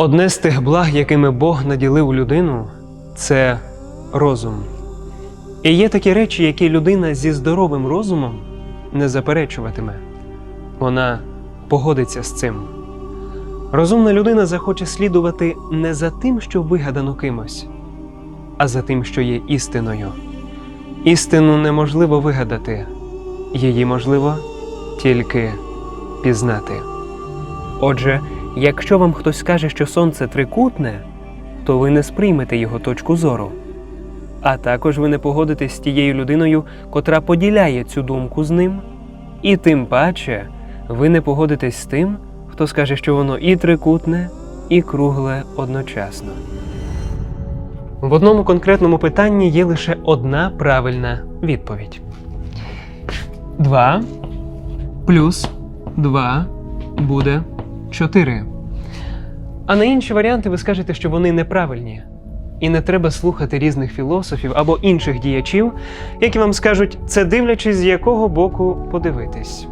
Одне з тих благ, якими Бог наділив людину, це розум. І є такі речі, які людина зі здоровим розумом не заперечуватиме. Вона погодиться з цим. Розумна людина захоче слідувати не за тим, що вигадано кимось, а за тим, що є істиною. Істину неможливо вигадати, її можливо тільки пізнати. Отже, якщо вам хтось скаже, що сонце трикутне, то ви не сприймете його точку зору. А також ви не погодитесь з тією людиною, котра поділяє цю думку з ним, і тим паче ви не погодитесь з тим, хто скаже, що воно і трикутне, і кругле одночасно. В одному конкретному питанні є лише одна правильна відповідь. 2 плюс 2 буде 4. А на інші варіанти ви скажете, що вони неправильні. І не треба слухати різних філософів або інших діячів, які вам скажуть, це дивлячись, з якого боку подивитись.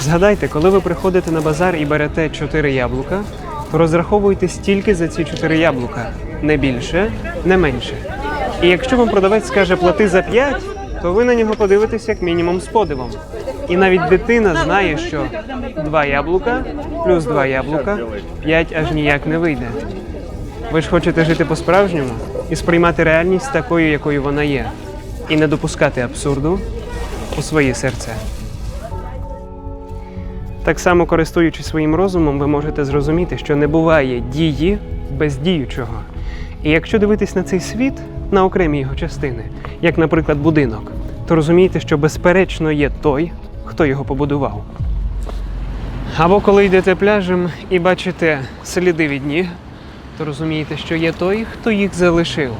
Згадайте, коли ви приходите на базар і берете 4 яблука, то розраховуйте стільки за ці 4 яблука, не більше, не менше. І якщо вам продавець скаже плати за 5, то ви на нього подивитесь як мінімум з подивом. І навіть дитина знає, що 2 яблука плюс 2 яблука 5 аж ніяк не вийде. Ви ж хочете жити по-справжньому і сприймати реальність такою, якою вона є, і не допускати абсурду у своє серце. Так само, користуючись своїм розумом, ви можете зрозуміти, що не буває дії без діючого. І якщо дивитись на цей світ на окремі його частини, як, наприклад, будинок, то розумієте, що безперечно є той, хто його побудував. Або коли йдете пляжем і бачите сліди від ніг, то розумієте, що є той, хто їх залишив.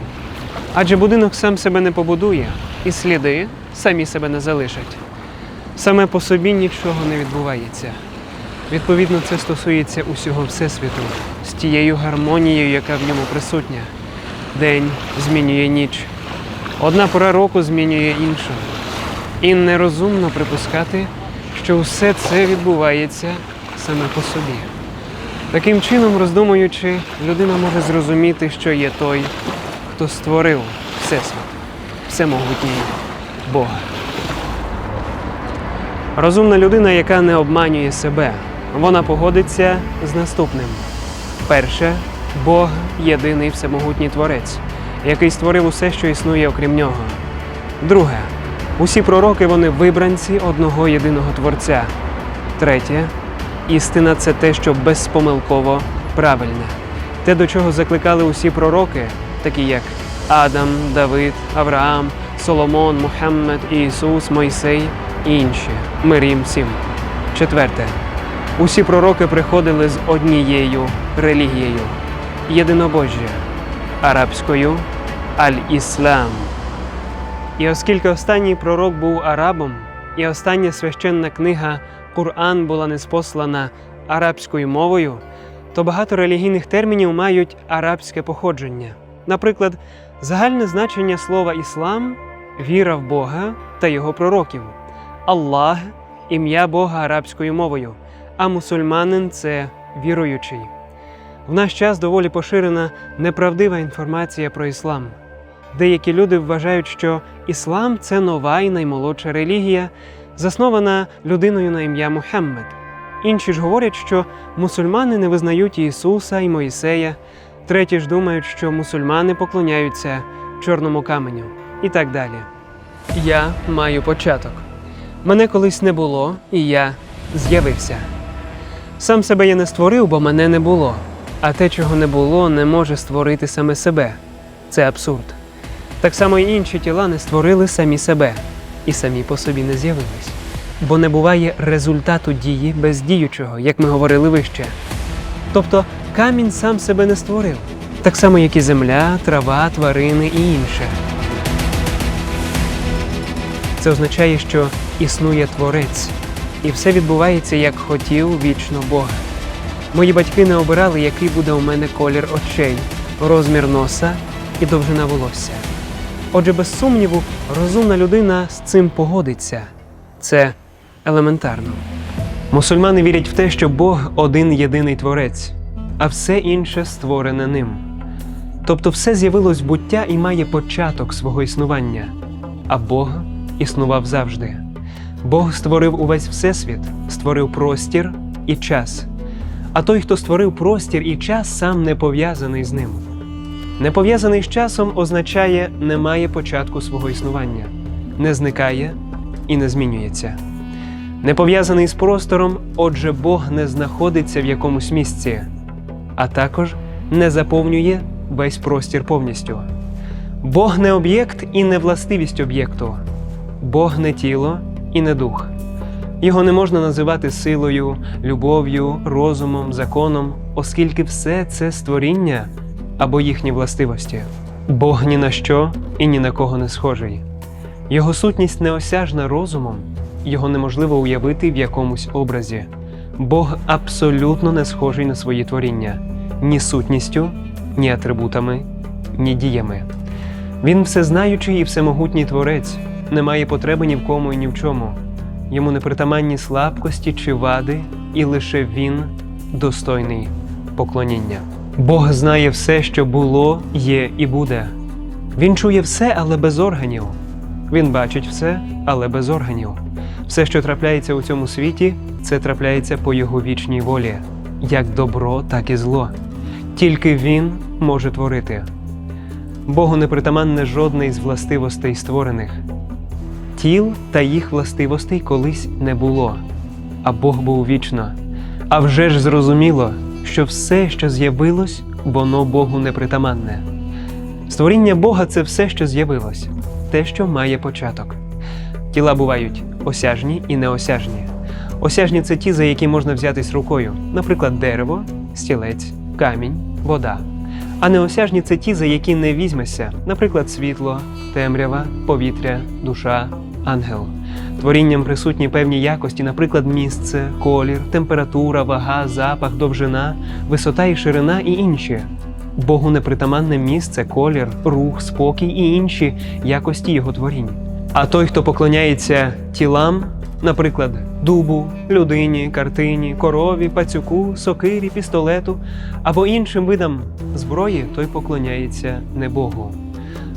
Адже будинок сам себе не побудує, і сліди самі себе не залишать. Саме по собі нічого не відбувається. Відповідно, це стосується усього Всесвіту з тією гармонією, яка в ньому присутня. День змінює ніч, одна пора року змінює іншу. І нерозумно припускати, що все це відбувається саме по собі. Таким чином, роздумуючи, людина може зрозуміти, що є той, хто створив Всесвіт, всемогутній Бога. Розумна людина, яка не обманює себе, вона погодиться з наступним. Перше, Бог єдиний всемогутній творець, який створив усе, що існує окрім нього. Друге, усі пророки вони вибранці одного єдиного творця. Третє, істина це те, що безпомилково правильне. Те, до чого закликали усі пророки, такі як Адам, Давид, Авраам, Соломон, Мухаммед, Ісус, Мойсей і інші. Мир їм всім. Четверте. Усі пророки приходили з однією релігією єдинобожжя арабською аль-Іслам. І оскільки останній пророк був арабом, і остання священна книга Кур'ан була неспослана арабською мовою, то багато релігійних термінів мають арабське походження. Наприклад, загальне значення слова іслам віра в Бога та його пророків, Аллах ім'я Бога арабською мовою, а мусульманин це віруючий. В наш час доволі поширена неправдива інформація про іслам. Деякі люди вважають, що іслам це нова і наймолодша релігія, заснована людиною на ім'я Мухаммед. Інші ж говорять, що мусульмани не визнають Ісуса і Моїсея, треті ж думають, що мусульмани поклоняються чорному каменю і так далі. Я маю початок. Мене колись не було, і я з'явився. Сам себе я не створив, бо мене не було. А те, чого не було, не може створити саме себе. Це абсурд. Так само і інші тіла не створили самі себе і самі по собі не з'явились. Бо не буває результату дії без діючого, як ми говорили вище. Тобто камінь сам себе не створив, так само, як і земля, трава, тварини і інше. Це означає, що існує творець, і все відбувається, як хотів вічно Бога. Мої батьки не обирали, який буде у мене колір очей, розмір носа і довжина волосся. Отже, без сумніву, розумна людина з цим погодиться. Це елементарно. Мусульмани вірять в те, що Бог один єдиний творець, а все інше створене ним. Тобто все з'явилось буття і має початок свого існування, а Бог існував завжди. Бог створив увесь Всесвіт, створив простір і час. А той, хто створив простір і час, сам не пов'язаний з ним. Не пов'язаний з часом означає не має початку свого існування, не зникає і не змінюється. Не пов'язаний з простором, отже, Бог не знаходиться в якомусь місці, а також не заповнює весь простір повністю. Бог не об'єкт і не властивість об'єкту. Бог не тіло і не дух. Його не можна називати силою, любов'ю, розумом, законом, оскільки все це створіння або їхні властивості. Бог ні на що і ні на кого не схожий. Його сутність неосяжна розумом, його неможливо уявити в якомусь образі. Бог абсолютно не схожий на свої творіння ні сутністю, ні атрибутами, ні діями. Він всезнаючий і всемогутній творець, не має потреби ні в кому і ні в чому. Йому не притаманні слабкості чи вади, і лише він достойний поклоніння. Бог знає все, що було, є і буде. Він чує все, але без органів. Він бачить все, але без органів. Все, що трапляється у цьому світі, це трапляється по його вічній волі, як добро, так і зло. Тільки він може творити. Богу не притаманне жодне із властивостей створених. Тіл та їх властивостей колись не було, а Бог був вічно. А вже ж зрозуміло, що все, що з'явилось, воно Богу не притаманне. Створіння Бога це все, що з'явилось, те, що має початок. Тіла бувають осяжні і неосяжні. Осяжні це ті, за які можна взятись рукою, наприклад, дерево, стілець, камінь, вода. А неосяжні це ті, за які не візьмешся, наприклад, світло, темрява, повітря, душа, ангел. Творінням присутні певні якості, наприклад, місце, колір, температура, вага, запах, довжина, висота і ширина і інші. Богу непритаманне місце, колір, рух, спокій і інші якості його творінь. А той, хто поклоняється тілам, наприклад, дубу, людині, картині, корові, пацюку, сокирі, пістолету або іншим видам зброї, той поклоняється не Богу.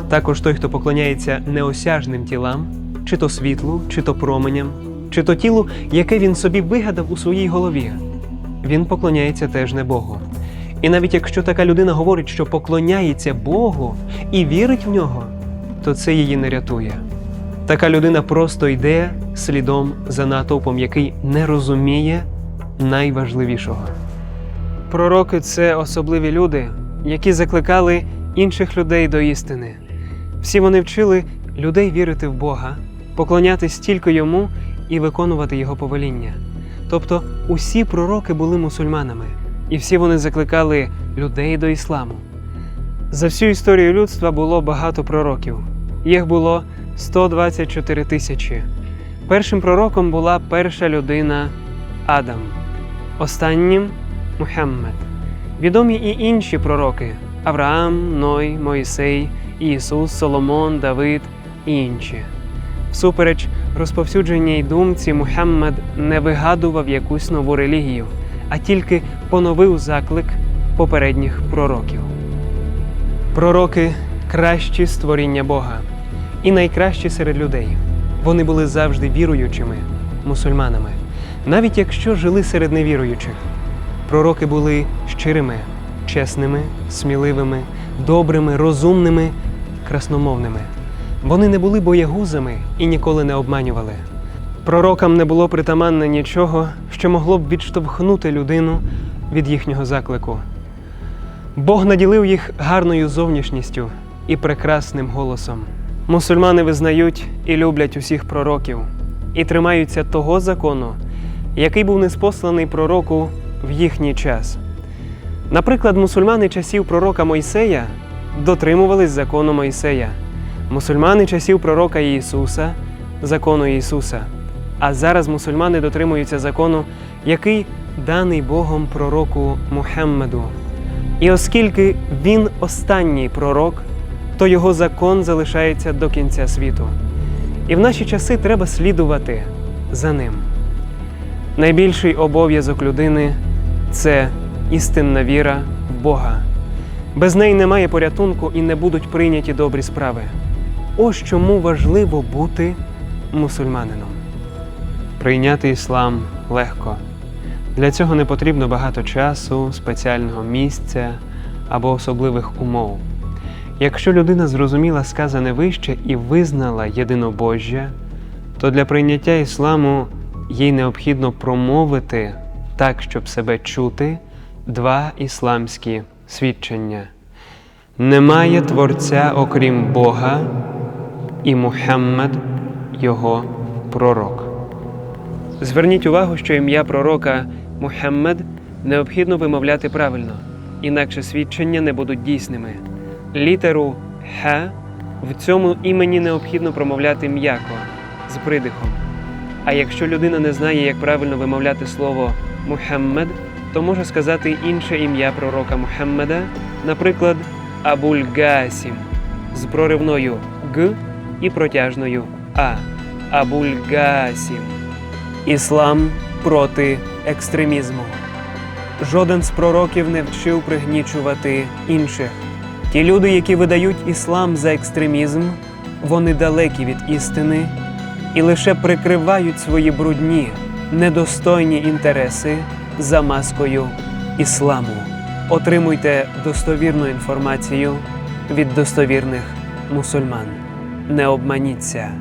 Також той, хто поклоняється неосяжним тілам, чи то світлу, чи то променям, чи то тілу, яке він собі вигадав у своїй голові, він поклоняється теж не Богу. І навіть якщо така людина говорить, що поклоняється Богу і вірить в нього, то це її не рятує. Така людина просто йде слідом за натовпом, який не розуміє найважливішого. Пророки це особливі люди, які закликали інших людей до істини. Всі вони вчили людей вірити в Бога, поклонятись тільки йому і виконувати його повеління. Тобто усі пророки були мусульманами, і всі вони закликали людей до ісламу. За всю історію людства було багато пророків. Їх було 124 тисячі. Першим пророком була перша людина Адам, останнім Мухаммед. Відомі і інші пророки Авраам, Ной, Мойсей, Ісус, Соломон, Давид і інші. Всупереч розповсюдженій думці, Мухаммед не вигадував якусь нову релігію, а тільки поновив заклик попередніх пророків. Пророки кращі створіння Бога і найкращі серед людей. Вони були завжди віруючими мусульманами, навіть якщо жили серед невіруючих. Пророки були щирими, чесними, сміливими, добрими, розумними, красномовними. Вони не були боягузами і ніколи не обманювали. Пророкам не було притаманне нічого, що могло б відштовхнути людину від їхнього заклику. Бог наділив їх гарною зовнішністю і прекрасним голосом. Мусульмани визнають і люблять усіх пророків і тримаються того закону, який був неспосланий пророку в їхній час. Наприклад, мусульмани часів пророка Мойсея дотримувались закону Мойсея, мусульмани часів пророка Ісуса закону Ісуса. А зараз мусульмани дотримуються закону, який даний Богом пророку Мухаммеду. І оскільки він останній пророк, то його закон залишається до кінця світу. І в наші часи треба слідувати за ним. Найбільший обов'язок людини це істинна віра в Бога. Без неї немає порятунку і не будуть прийняті добрі справи. Ось чому важливо бути мусульманином. Прийняти іслам легко. Для цього не потрібно багато часу, спеціального місця або особливих умов. Якщо людина зрозуміла сказане вище і визнала єдинобожжя, то для прийняття ісламу їй необхідно промовити так, щоб себе чути, два ісламські свідчення. Немає Творця окрім Бога, і Мухаммед його пророк. Зверніть увагу, що ім'я пророка Мухаммед необхідно вимовляти правильно, інакше свідчення не будуть дійсними. Літеру Х в цьому імені необхідно промовляти м'яко з придихом. А якщо людина не знає, як правильно вимовляти слово Мухаммед, то може сказати інше ім'я пророка Мухаммеда, наприклад, Абуль-Гасім з проривною Г і протяжною А. Абуль-Гасім. Іслам проти екстремізму. Жоден з пророків не вчив пригнічувати інших. Ті люди, які видають іслам за екстремізм, вони далекі від істини і лише прикривають свої брудні, недостойні інтереси за маскою ісламу. Отримуйте достовірну інформацію від достовірних мусульман. Не обманіться.